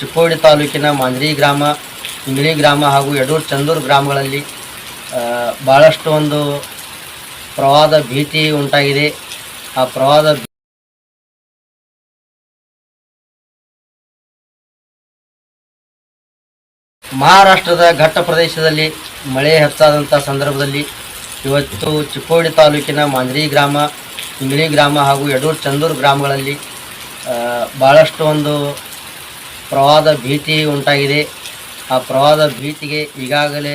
ಚಿಕ್ಕೋಡಿ ತಾಲೂಕಿನ ಮಾಂದ್ರಿ ಗ್ರಾಮ ಇಂಗ್ಳಿ ಗ್ರಾಮ ಹಾಗೂ ಯಡೂರು ಚಂದೂರು ಗ್ರಾಮಗಳಲ್ಲಿ ಭಾಳಷ್ಟು ಒಂದು ಪ್ರವಾದ ಭೀತಿ ಉಂಟಾಗಿದೆ. ಆ ಪ್ರವಾದ ಮಹಾರಾಷ್ಟ್ರದ ಘಟ್ಟ ಪ್ರದೇಶದಲ್ಲಿ ಮಳೆ ಹೆಚ್ಚಾದಂಥ ಸಂದರ್ಭದಲ್ಲಿ ಇವತ್ತು ಚಿಕ್ಕೋಡಿ ತಾಲೂಕಿನ ಮಾಂದ್ರಿ ಗ್ರಾಮ ಇಂಗ್ಳಿ ಗ್ರಾಮ ಹಾಗೂ ಯಡೂರು ಚಂದೂರು ಗ್ರಾಮಗಳಲ್ಲಿ ಭಾಳಷ್ಟು ಒಂದು ಪ್ರವಾದ ಭೀತಿ ಉಂಟಾಗಿದೆ. ಆ ಪ್ರವಾದ ಭೀತಿಗೆ ಈಗಾಗಲೇ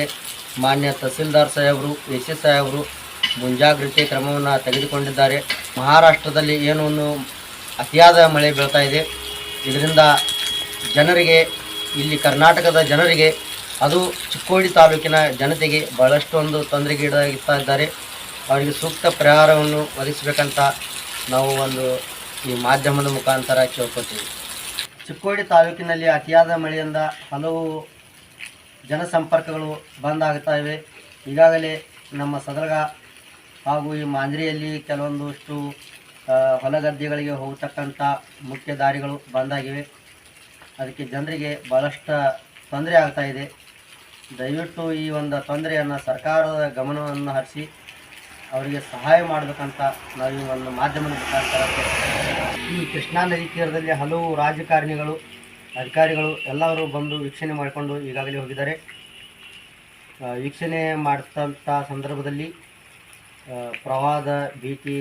ಮಾನ್ಯ ತಹಸೀಲ್ದಾರ್ ಸಾಹೇಬರು ಎ ಸಿ ಸಾಹೇಬರು ಮುಂಜಾಗ್ರತೆ ಕ್ರಮವನ್ನು ತೆಗೆದುಕೊಂಡಿದ್ದಾರೆ. ಮಹಾರಾಷ್ಟ್ರದಲ್ಲಿ ಏನು ಒಂದು ಅತಿಯಾದ ಮಳೆ ಬೀಳ್ತಾ ಇದೆ. ಇದರಿಂದ ಜನರಿಗೆ, ಇಲ್ಲಿ ಕರ್ನಾಟಕದ ಜನರಿಗೆ, ಅದು ಚಿಕ್ಕೋಡಿ ತಾಲೂಕಿನ ಜನತೆಗೆ ಬಹಳಷ್ಟು ಒಂದು ತೊಂದರೆಗೀಡಾಗುತ್ತಾ ಇದ್ದಾರೆ ಅವರಿಗೆ ಸೂಕ್ತ ಪರಿಹಾರವನ್ನು ಒದಗಿಸಬೇಕಂತ ನಾವು ಒಂದು ಈ ಮಾಧ್ಯಮದ ಮುಖಾಂತರ ಕೇಳ್ಕೊತೀವಿ ಚಿಕ್ಕೋಡಿ ತಾಲೂಕಿನಲ್ಲಿ ಅತಿಯಾದ ಮಳೆಯಿಂದ ಹಲವು ಜನಸಂಪರ್ಕಗಳು ಬಂದ್ ಆಗ್ತಾ ಇವೆ. ಈಗಾಗಲೇ ನಮ್ಮ ಸದರ್ಗ ಹಾಗೂ ಈ ಮಾಂಜ್ರಿಯಲ್ಲಿ ಕೆಲವೊಂದಷ್ಟು ಹೊಲಗದ್ದೆಗಳಿಗೆ ಹೋಗತಕ್ಕಂಥ ಮುಖ್ಯ ದಾರಿಗಳು ಬಂದಾಗಿವೆ ಅದಕ್ಕೆ ಜನರಿಗೆ ಭಾಳಷ್ಟು ತೊಂದರೆ ಆಗ್ತಾ ಇದೆ. ದಯವಿಟ್ಟು ಈ ಒಂದು ತೊಂದರೆಯನ್ನು ಸರ್ಕಾರದ ಗಮನವನ್ನು ಹರಿಸಿ, ಅವರಿಗೆ ಸಹಾಯ ಮಾಡಬೇಕಂತ ನಾವು ಈ ಒಂದು ಮಾಧ್ಯಮದ ಮುಖಾಂತರ. ಈ ಕೃಷ್ಣಾ ನದಿ ತೀರದಲ್ಲಿ ಹಲವು ರಾಜಕಾರಣಿಗಳು, ಅಧಿಕಾರಿಗಳು ಎಲ್ಲರೂ ಬಂದು ವೀಕ್ಷಣೆ ಮಾಡಿಕೊಂಡು ಈಗಾಗಲೇ ಹೋಗಿದ್ದಾರೆ. ವೀಕ್ಷಣೆ ಮಾಡ್ತಂಥ ಸಂದರ್ಭದಲ್ಲಿ ಪ್ರವಾಹದ ಭೀತಿ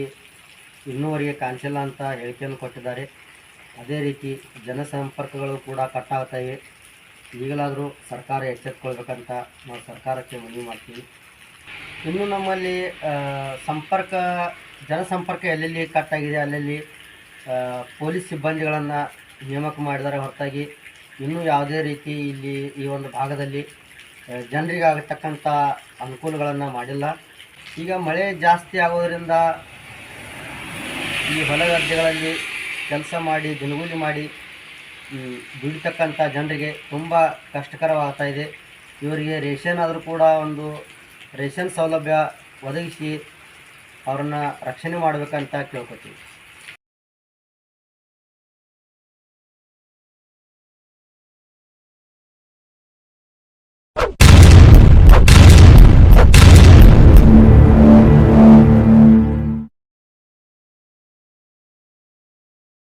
ಇನ್ನೂವರೆಗೆ ಕಾಣಿಸಿಲ್ಲ ಅಂತ ಹೇಳಿಕೆಯನ್ನು ಕೊಟ್ಟಿದ್ದಾರೆ. ಅದೇ ರೀತಿ ಜನಸಂಪರ್ಕಗಳು ಕೂಡ ಕಟ್ಟಾಗ್ತಾ ಇವೆ. ಈಗಲಾದರೂ ಸರ್ಕಾರ ಎಚ್ಚೆತ್ಕೊಳ್ಬೇಕಂತ ನಾವು ಸರ್ಕಾರಕ್ಕೆ ಮನವಿ ಮಾಡ್ತೀವಿ. ಇನ್ನು ನಮ್ಮಲ್ಲಿ ಸಂಪರ್ಕ, ಜನಸಂಪರ್ಕ ಎಲ್ಲೆಲ್ಲಿ ಕಟ್ಟಾಗಿದೆ, ಅಲ್ಲಲ್ಲಿ ಪೊಲೀಸ್ ಸಿಬ್ಬಂದಿಗಳನ್ನು ನೇಮಕ ಮಾಡಿದರೆ ಹೊರತಾಗಿ ಇನ್ನೂ ಯಾವುದೇ ರೀತಿ ಇಲ್ಲಿ ಈ ಒಂದು ಭಾಗದಲ್ಲಿ ಜನರಿಗಾಗತಕ್ಕಂಥ ಅನುಕೂಲಗಳನ್ನು ಮಾಡಿಲ್ಲ. ಈಗ ಮಳೆ ಜಾಸ್ತಿ ಆಗೋದರಿಂದ ಈ ಹೊಲ ಗದ್ದೆಗಳಲ್ಲಿ ಕೆಲಸ ಮಾಡಿ, ದಿನಗೂಲಿ ಮಾಡಿ ದುಡಿತಕ್ಕಂಥ ಜನರಿಗೆ ತುಂಬ ಕಷ್ಟಕರವಾಗ್ತಾ ಇದೆ. ಇವರಿಗೆ ರೇಷನ್ ಆದರೂ ಕೂಡ ಒಂದು ರೇಷನ್ ಸೌಲಭ್ಯ ಒದಗಿಸಿ ಅವ್ರನ್ನ ರಕ್ಷಣೆ ಮಾಡಬೇಕಂತ ಕೇಳ್ಕೊತೀವಿ.